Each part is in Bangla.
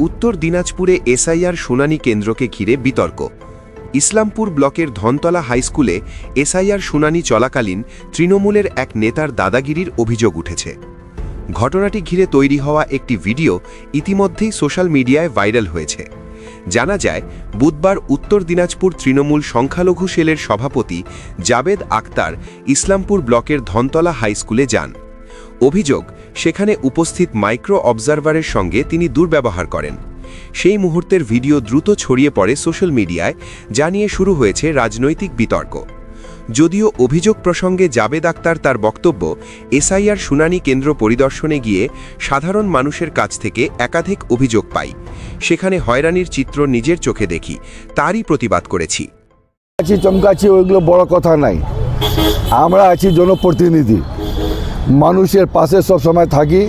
উত্তর দিনাজপুরে এসআইআর শুনানি কেন্দ্রকে ঘিরে বিতর্ক। ইসলামপুর ব্লকের ধনতলা হাইস্কুলে এসআইআর শুনানি চলাকালীন তৃণমূলের এক নেতার দাদাগিরির অভিযোগ উঠেছে। ঘটনাটি ঘিরে তৈরি হওয়া একটি ভিডিও ইতিমধ্যেই সোশ্যাল মিডিয়ায় ভাইরাল হয়েছে। জানা যায়, বুধবার উত্তর দিনাজপুর তৃণমূল সংখ্যালঘু সেলের সভাপতি জাবেদ আক্তার ইসলামপুর ব্লকের ধনতলা হাইস্কুলে যান। অভিযোগ, সেখানে উপস্থিত মাইক্রো অবজারভারের সঙ্গে তিনি দুর্ব্যবহার করেন। সেই মুহূর্তের ভিডিও দ্রুত ছড়িয়ে পড়ে সোশ্যাল মিডিয়ায় যা নিয়ে শুরু হয়েছে রাজনৈতিক বিতর্ক। যদিও অভিযোগ প্রসঙ্গে জাবেদ আক্তার তার বক্তব্য, এসআইআর শুনানি কেন্দ্র পরিদর্শনে গিয়ে সাধারণ মানুষের কাছ থেকে একাধিক অভিযোগ পাই। সেখানে হয়রানির চিত্র নিজের চোখে দেখি, তারই প্রতিবাদ করেছি। চমকাছি ওইগুলো বড় কথা নাই। আমরা আছি জনপ্রতিনিধি। মানুষের পাশে সব সময় থাকি।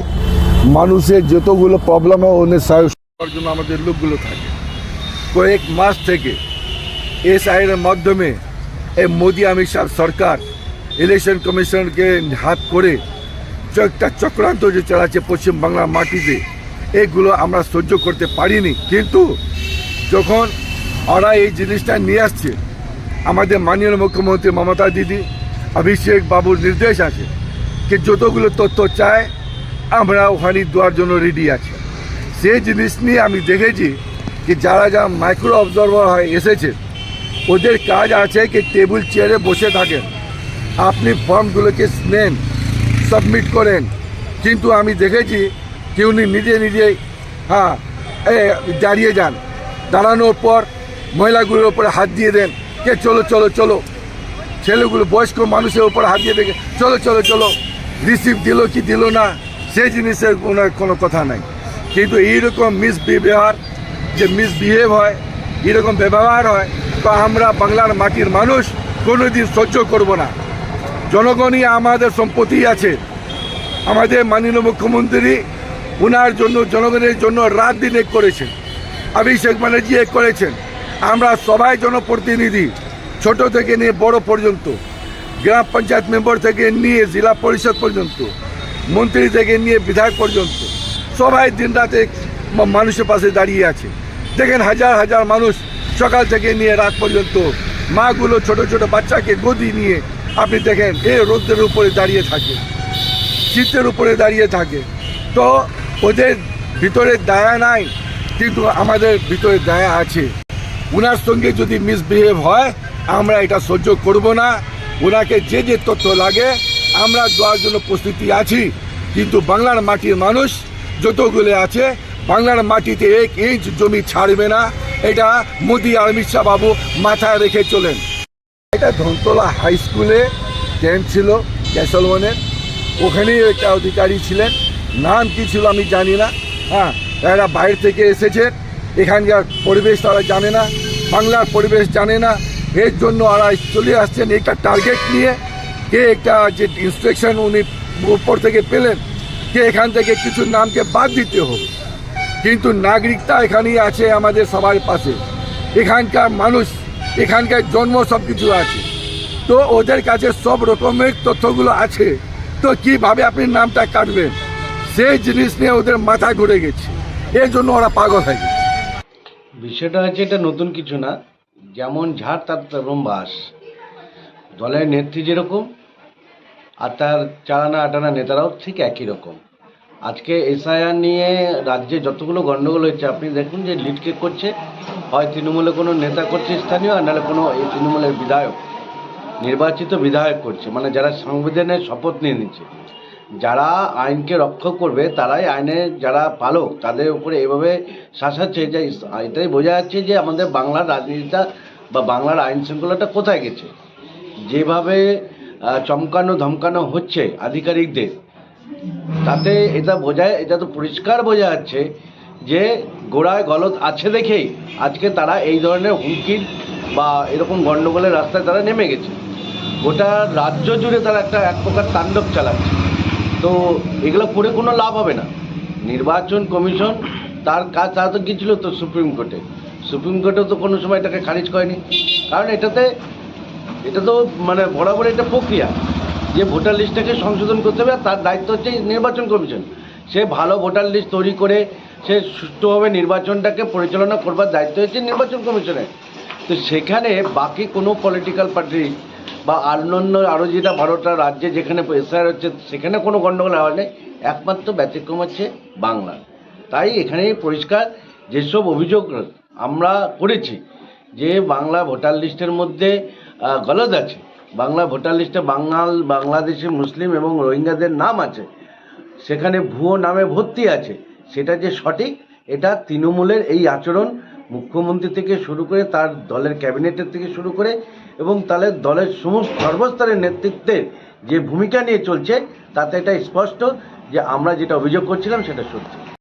মানুষের যতগুলো প্রবলেম হয়, ওদের করার জন্য আমাদের লোকগুলো থাকে। কয়েক মাস থেকে এস আইয়ের মাধ্যমে এই মোদি শাহ সরকার ইলেকশন কমিশনকে হাত করে একটা চক্রান্ত যে চালাচ্ছে পশ্চিমবাংলার মাটিতে, এগুলো আমরা সহ্য করতে পারিনি। কিন্তু যখন ওরা এই জিনিসটা নিয়ে আসছে, আমাদের মাননীয় মুখ্যমন্ত্রী মমতা দিদি, অভিষেক বাবুর নির্দেশ আছে যে যতগুলো তথ্য চায়, আমরা ওখানে দেওয়ার জন্য রেডি আছি। সেই জিনিস নিয়ে আমি দেখেছি যে যারা যারা মাইক্রো অবজারভার হয়, এসেছে, ওদের কাজ আছে কি টেবিল চেয়ারে বসে থাকেন। আপনি ফর্মগুলোকে নেন সাবমিট করেন। কিন্তু আমি দেখেছি কি উনি নিজে নিজেই হ্যাঁ দাঁড়িয়ে যান। দাঁড়ানোর পর মহিলাগুলোর উপরে হাত দিয়ে দেন কে চলো চলো চলো। ছেলেগুলো বয়স্ক মানুষের উপর হাত দিয়ে দেখে, চলো চলো চলো। রিসিভ দিল কি দিল না, সেই জিনিসের ওনার কোনো কথা নাই। কিন্তু এইরকম মিসবিহেভিয়ার যে মিসবিহেভ হয় এরকম ব্যবহার হয়, তো আমরা বাংলার মাটির মানুষ কোনো দিন সহ্য করব না। জনগণই আমাদের সম্পত্তি আছে। আমাদের মাননীয় মুখ্যমন্ত্রী ওনার জন্য, জনগণের জন্য রাত দিন এক করেছেন। অভিষেক ব্যানার্জি এক করেছেন। আমরা সবাই জনপ্রতিনিধি, ছোট থেকে নিয়ে বড় পর্যন্ত। গ্রাম পঞ্চায়েত মেম্বার থেকে নিয়ে জেলা পরিষদ পর্যন্ত, মন্ত্রী থেকে নিয়ে বিধায়ক পর্যন্ত, সবাই দিন রাতে মানুষের পাশে দাঁড়িয়ে আছে। দেখেন হাজার হাজার মানুষ সকাল থেকে নিয়ে রাত পর্যন্ত মাগুলো ছোট ছোট বাচ্চাকে গদি নিয়ে আপনি দেখেন এ রোদ্রের উপরে দাঁড়িয়ে থাকে, শীতের উপরে দাঁড়িয়ে থাকে। তো ওদের ভিতরে দায়া নাই, কিন্তু আমাদের ভিতরে দায়া আছে। ওনার সঙ্গে যদি মিসবিহেভ হয়, আমরা এটা সহ্য করব না। ওনাকে যে যে তথ্য লাগে, আমরা দেওয়ার জন্য প্রস্তুতি আছি। কিন্তু বাংলার মাটির মানুষ যতগুলো আছে, বাংলার মাটিতে এক ইঞ্চ জমি ছাড়বে না। এটা মোদি আর অমিত শাহ বাবু মাথায় রেখে চলেন। এটা ধনতলা হাই স্কুলে ক্যাম্প ছিল ক্যাসলওয়ানের ওখানেই একটা অধিকারী ছিলেন। নাম কি ছিল আমি জানি না। হ্যাঁ এরা বাইরে থেকে এসেছে। এখানকার পরিবেশ তারা জানে না। বাংলার পরিবেশ জানে না। এর জন্য ওরা চলে আসছেন একটা টার্গেট নিয়ে। কে একটা যে ইনস্ট্রাকশন উনি উপর থেকে পেলেন যে এখান থেকে কিছু নামকে বাদ দিতে হবে কিন্তু নাগরিকতা এখানেই আছে আমাদের সবার পাশে। এখানকার মানুষ, এখানকার জন্ম সব কিছু আছে। তো ওদের কাছে সব রকমের তথ্যগুলো আছে। তো কীভাবে আপনি নামটা কাটবেন? সেই জিনিস নিয়ে ওদের মাথা ঘুরে গেছে। এর জন্য ওরা পাগল হয়ে গেছে। বিষয়টা হচ্ছে এটা নতুন কিছু না। যেমন ঝাড় তার বাস। দলের নেত্রী যেরকম, আর তার চালানা আটানা নেতারাও ঠিক একই রকম। আজকে এসআইআর নিয়ে রাজ্যে যতগুলো গণ্ডগোল হচ্ছে আপনি দেখুন যে লিডকে করছে। হয় তৃণমূলে কোনো নেতা করছে স্থানীয়, আর নাহলে কোনো এই তৃণমূলের বিধায়ক। নির্বাচিত বিধায়ক করছে মানে যারা সংবিধানের শপথ নিয়ে নিচ্ছে। যারা আইনকে রক্ষা করবে, তারাই আইনের যারা পালক তাদের উপরে এভাবে শাসাচ্ছে যে এটাই বোঝা যাচ্ছে যে আমাদের বাংলার রাজনীতিটা বা বাংলার আইন শৃঙ্খলাটা কোথায় গেছে। যেভাবে চমকানো, ধমকানো হচ্ছে আধিকারিকদের, তাতে এটা বোঝায় এটা তো পরিষ্কার বোঝা যাচ্ছে যে গোড়ায় গলত আছে দেখেই আজকে তারা এই ধরনের হুমকির বা এরকম গণ্ডগোলের রাস্তায় তারা নেমে গেছে। গোটা রাজ্য জুড়ে তারা একটা, এক প্রকার তাণ্ডব চালাচ্ছে। তো এগুলো করে কোনো লাভ হবে না। নির্বাচন কমিশন তার কাজ, তারা তো গিয়েছিল তো সুপ্রিম কোর্টে। সুপ্রিম কোর্টেও তো কোনো সময় এটাকে খারিজ করেনি। কারণ এটাতে, এটা তো মানে বরাবর একটা প্রক্রিয়া। যে ভোটার লিস্টটাকে সংশোধন করতে হবে তার দায়িত্ব হচ্ছে নির্বাচন কমিশন। সে ভালো ভোটার লিস্ট তৈরি করে সে সুষ্ঠুভাবে নির্বাচনটাকে পরিচালনা করবার দায়িত্ব হচ্ছে নির্বাচন কমিশনের। তো সেখানে বাকি কোনো পলিটিক্যাল পার্টি বা অন্যান্য আরও যেটা বারোটা রাজ্যে যেখানে এসআর হচ্ছে, সেখানে কোনো গণ্ডগোল হওয়া নেই। একমাত্র ব্যতিক্রম হচ্ছে বাংলা। তাই এখানে পরিষ্কার যেসব অভিযোগ আমরা করেছি যে বাংলা ভোটার লিস্টের মধ্যে গলদ আছে। বাংলা ভোটার লিস্টে বাঙাল, বাংলাদেশি, মুসলিম এবং রোহিঙ্গাদের নাম আছে। সেখানে ভুয়ো নামে ভর্তি আছে। সেটা যে সঠিক, এটা তৃণমূলের এই আচরণ মুখ্যমন্ত্রী থেকে শুরু করে তার দলের ক্যাবিনেটের থেকে শুরু করে এবং তাহলে দলের সমস্ত সর্বস্তরের নেতৃত্বের যে ভূমিকা নিয়ে চলছে, তাতে এটা স্পষ্ট যে আমরা যেটা অভিযোগ করছিলাম সেটা সত্যি।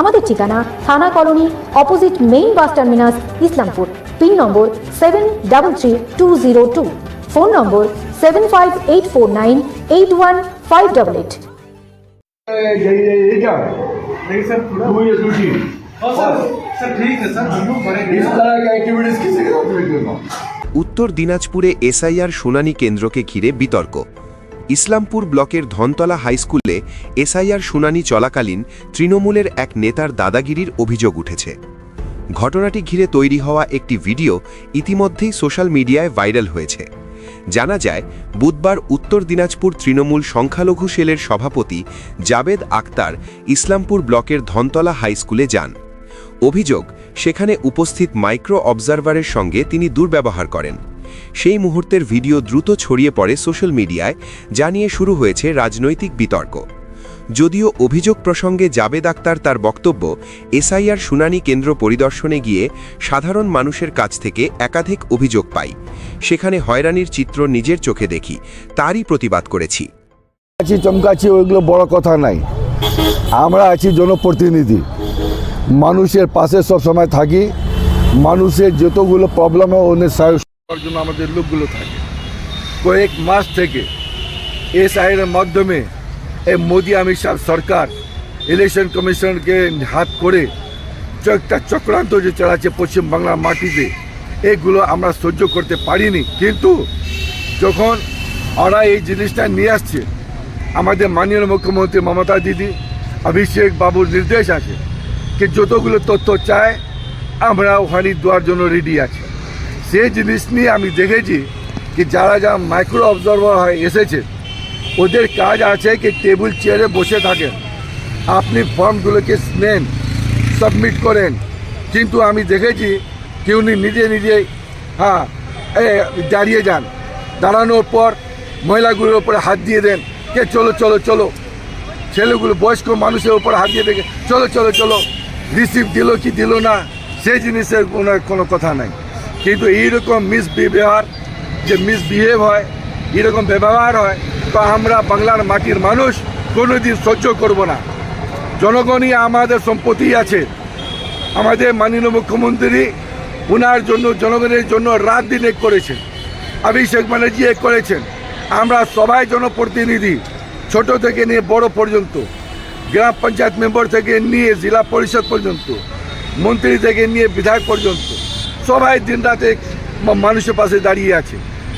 আমাদের ঠিকানা থানা colony opposite main bus terminus Islampur. Pin নম্বর seven double three two zero two phone নম্বর seven five eight four nine eight one five double eight উত্তর দিনাজপুরে এসআইআর শুনানি কেন্দ্রকে ঘিরে বিতর্ক। ইসলামপুর ব্লকের ধনতলা হাইস্কুলে এসআইআর শুনানি চলাকালীন তৃণমূলের এক নেতার দাদাগিরির অভিযোগ উঠেছে। ঘটনাটি ঘিরে তৈরি হওয়া একটি ভিডিও ইতিমধ্যেই সোশ্যাল মিডিয়ায় ভাইরাল হয়েছে। জানা যায়, বুধবার উত্তর দিনাজপুর তৃণমূল সংখ্যালঘু সেলের সভাপতি জাবেদ আক্তার ইসলামপুর ব্লকের ধনতলা হাইস্কুলে যান। অভিযোগ, সেখানে উপস্থিত মাইক্রো অবজারভারের সঙ্গে তিনি দুর্ব্যবহার করেন। সেই মুহূর্তের ভিডিও দ্রুত ছড়িয়ে পড়ে সোশ্যাল মিডিয়ায়, যা নিয়ে শুরু হয়েছে রাজনৈতিক বিতর্ক। যদিও অভিযোগ প্রসঙ্গে জাবেদ আক্তার তার বক্তব্য, এসআইআর শুনানি কেন্দ্র পরিদর্শনে গিয়ে সাধারণ মানুষের কাছ থেকে একাধিক অভিযোগ পাই। সেখানে হয়রানির চিত্র নিজের চোখে দেখি, তারই প্রতিবাদ করেছি। আছি চমকাচ্ছি, ওইগুলো বড় কথা নাই। আমরা আছি জনপ্রতিনিধি। মানুষের পাশে সব সময় থাকি। মানুষের যতগুলো প্রবলেম হয় ওদের করার জন্য আমাদের লোকগুলো থাকে। কয়েক মাস থেকে এস আইয়ের মাধ্যমে এই মোদি শাহ সরকার ইলেকশন কমিশনকে হাত করে একটা চক্রান্ত যে চালাচ্ছে পশ্চিমবাংলার মাটিতে, এগুলো আমরা সহ্য করতে পারিনি। কিন্তু যখন ওরা এই জিনিসটা নিয়ে আসছে, আমাদের মাননীয় মুখ্যমন্ত্রী মমতা দিদি, অভিষেক বাবুর নির্দেশ আছে যে যতগুলো তথ্য চায়, আমরা ওখানে দেওয়ার জন্য রেডি আছি। সেই জিনিস নিয়ে আমি দেখেছি কি যারা যারা মাইক্রো অবজারভার হয়, এসেছে। ওদের কাজ আছে কি টেবিল চেয়ারে বসে থাকেন। আপনি ফর্মগুলোকে নেন সাবমিট করেন। কিন্তু আমি দেখেছি কি উনি নিজে নিজে হ্যাঁ দাঁড়িয়ে যান। দাঁড়ানোর পর মহিলাগুলোর উপরে হাত দিয়ে দেন কে চলো চলো চলো। ছেলেগুলো, বয়স্ক মানুষের উপর হাত দিয়ে দেখে, চলো চলো চলো। রিসিভ দিল কি দিল না, সেই জিনিসের কোনো কোনো কথা নাই। কিন্তু এইরকম মিসবিহেভিয়ার যে মিসবিহেভ হয় এরকম ব্যবহার হয়, তো আমরা বাংলার মাটির মানুষ কোনোদিন সহ্য করব না। জনগণই আমাদের সম্পত্তি আছে। আমাদের মাননীয় মুখ্যমন্ত্রী ওনার জন্য, জনগণের জন্য রাত দিন এক করেছেন, অভিষেক ব্যানার্জি এক করেছেন। আমরা সবাই জনপ্রতিনিধি, ছোট থেকে নিয়ে বড় পর্যন্ত, গ্রাম পঞ্চায়েত মেম্বার থেকে নিয়ে জেলা পরিষদ পর্যন্ত, মন্ত্রী থেকে নিয়ে বিধায়ক পর্যন্ত। সবাই দিন রাতে মানুষের পাশে দাঁড়িয়ে আছে।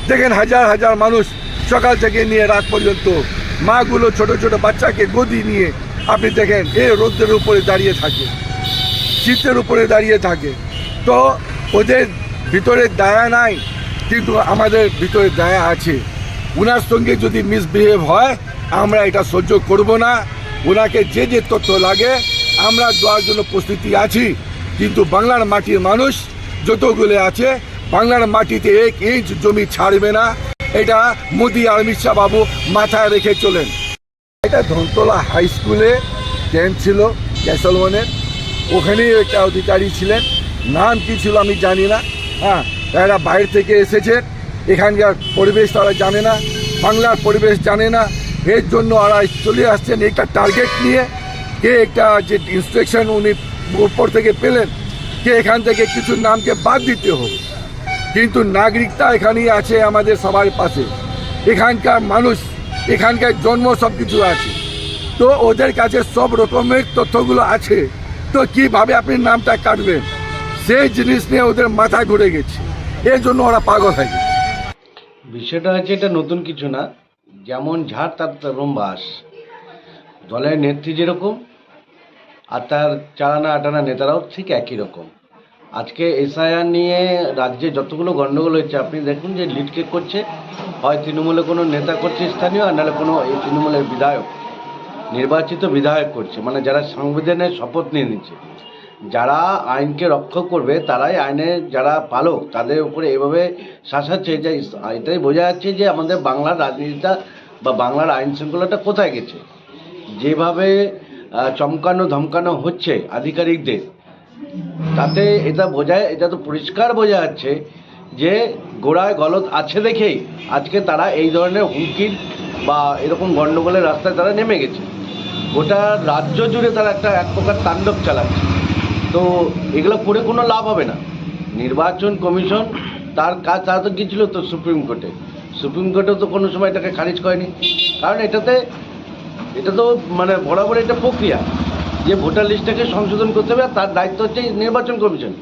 দেখেন হাজার হাজার মানুষ সকাল থেকে নিয়ে রাত পর্যন্ত মাগুলো ছোট ছোট বাচ্চাকে গদি নিয়ে আপনি দেখেন এ রোদ্রের উপরে দাঁড়িয়ে থাকে, শীতের উপরে দাঁড়িয়ে থাকে। তো ওদের ভিতরে দায়া নাই, কিন্তু আমাদের ভিতরে দায়া আছে। ওনার সঙ্গে যদি মিসবিহেভ হয়, আমরা এটা সহ্য করব না। ওনাকে যে যে তথ্য লাগে, আমরা দেওয়ার জন্য প্রস্তুতি আছি। কিন্তু বাংলার মাটির মানুষ যতগুলো আছে, বাংলার মাটিতে এক ইঞ্চ জমি ছাড়বে না। এটা মোদি আর অমিত শাহ বাবু মাথায় রেখে চলেন। এটা ধনতলা হাই স্কুলে ক্যাম্প ছিল? ক্যাসলওয়ানের ওখানেই একটা অধিকারী ছিলেন। নাম কি ছিল আমি জানি না। হ্যাঁ তারা বাইরে থেকে এসেছে। এখানকার পরিবেশ তারা জানে না। বাংলার পরিবেশ জানে না। এর জন্য ওরা চলে আসছেন একটা টার্গেট নিয়ে। কে একটা যে ইনস্ট্রাকশন উনি উপর থেকে পেলেন কে এখান থেকে কিছু নামকে বাদ দিতে হবে। কিন্তু নাগরিকতা এখানেই আছে আমাদের সবার পাশে। এখানকার মানুষ, এখানকার জন্ম সব কিছু আছে। তো ওদের কাছে সব রকমের তথ্যগুলো আছে। তো কীভাবে আপনি নামটা কাটবেন? সেই জিনিস নিয়ে ওদের মাথা ঘুরে গেছে। এর জন্য ওরা পাগল হয়ে গেছে। বিষয়টা হচ্ছে এটা নতুন কিছু না। যেমন ঝাড় তার তেমন দলের নেত্রী যেরকম আর তার চালানা আটানা নেতারাও ঠিক একই রকম। আজকে এসআইআর নিয়ে রাজ্যে যতগুলো গণ্ডগোল হচ্ছে আপনি দেখুন যে লিড কে করছে, হয় তৃণমূলে কোনো নেতা করছে স্থানীয়, আর নাহলে কোনো এই তৃণমূলের বিধায়ক, নির্বাচিত বিধায়ক করছে। মানে যারা সংবিধানের শপথ নিয়ে নিচ্ছে, যারা আইনকে রক্ষা করবে, তারাই আইনের যারা পালক, তাদের উপরে এভাবে শাসাচ্ছে যে এটাই বোঝা যাচ্ছে যে আমাদের বাংলার রাজনীতিটা বা বাংলার আইন শৃঙ্খলাটা কোথায় গেছে। যেভাবে চমকানো ধমকানো হচ্ছে আধিকারিকদের। তাতে এটা বোঝায়, এটা তো পরিষ্কার বোঝা যাচ্ছে যে গোড়ায় গলত আছে দেখেই আজকে তারা এই ধরনের হুমকির বা এরকম গণ্ডগোলের রাস্তায় তারা নেমে গেছে। গোটা রাজ্য জুড়ে তারা একটা এক প্রকার তাণ্ডব চালাচ্ছে। তো এগুলো করে কোনো লাভ হবে না। নির্বাচন কমিশন, তার কাজ তারা তো গিয়েছিল তো সুপ্রিম কোর্টে। সুপ্রিম কোর্টেও তো কোনো সময় এটাকে খারিজ করেনি। কারণ এটাতে এটা তো মানে বরাবর এটা প্রক্রিয়া। যে ভোটার লিস্টটাকে সংশোধন করতে হবে তার দায়িত্ব হচ্ছে নির্বাচন কমিশন।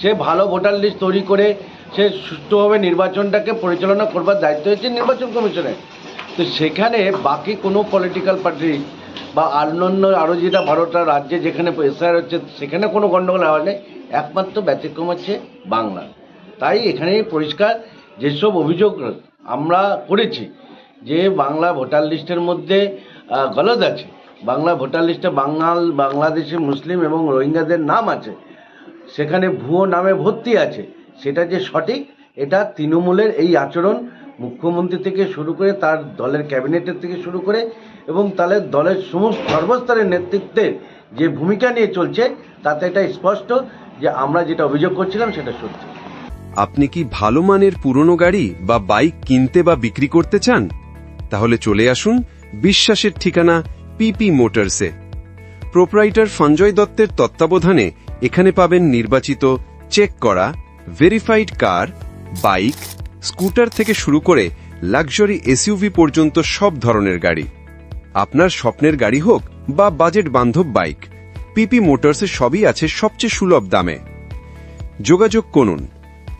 সে ভালো ভোটার লিস্ট তৈরি করে সে সুষ্ঠুভাবে নির্বাচনটাকে পরিচালনা করবার দায়িত্ব হচ্ছে নির্বাচন কমিশনের। তো সেখানে বাকি কোনো পলিটিক্যাল পার্টি বা অন্যান্য আরও যেটা বারোটা রাজ্যে যেখানে এসআর হচ্ছে, সেখানে কোনো গণ্ডগোল হওয়া নেই। একমাত্র ব্যতিক্রম হচ্ছে বাংলা। তাই এখানে পরিষ্কার যেসব অভিযোগ আমরা করেছি যে বাংলা ভোটার লিস্টের মধ্যে গলদ আছে। বাংলা ভোটার লিস্টে বাঙাল, বাংলাদেশি, মুসলিম এবং রোহিঙ্গাদের নাম আছে। সেখানে ভুয়ো নামে ভর্তি আছে। সেটা যে সঠিক, এটা তৃণমূলের এই আচরণ মুখ্যমন্ত্রী থেকে শুরু করে তার দলের ক্যাবিনেটের থেকে শুরু করে এবং তাদের দলের সমস্ত সর্বস্তরের নেতৃত্বের যে ভূমিকা নিয়ে চলছে, তাতে এটা স্পষ্ট যে আমরা যেটা অভিযোগ করছিলাম সেটা সত্যি। আপনি কি ভালো মানের পুরনো গাড়ি বা বাইক কিনতে বা বিক্রি করতে চান? তাহলে চলে আসুন বিশ্বাসের ঠিকানা পিপি মোটরসে। প্রোপ্রাইটার সঞ্জয় দত্তের তত্ত্বাবধানে এখানে পাবেন নির্বাচিত, চেক করা ভেরিফাইড কার বাইক স্কুটার থেকে শুরু করে লাক্সারি এসইউভি পর্যন্ত সব ধরনের গাড়ি। আপনার স্বপ্নের গাড়ি হোক বা বাজেট বান্ধব বাইক পিপি মোটরসে সবই আছে সবচেয়ে সুলভ দামে। যোগাযোগ করুন,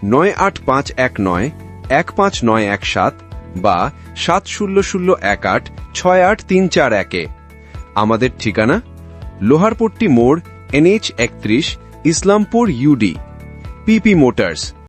নয় আট পাঁচ এক নয়, এক পাঁচ নয় এক সাত বা সাত শূন্য শূন্য এক আট ছয় আট তিন চার একে আমাদের ঠিকানা লোহারপট্টি মোড়, এনএইচ একত্রিশ, ইসলামপুর, ইউডি। পিপি মোটরস।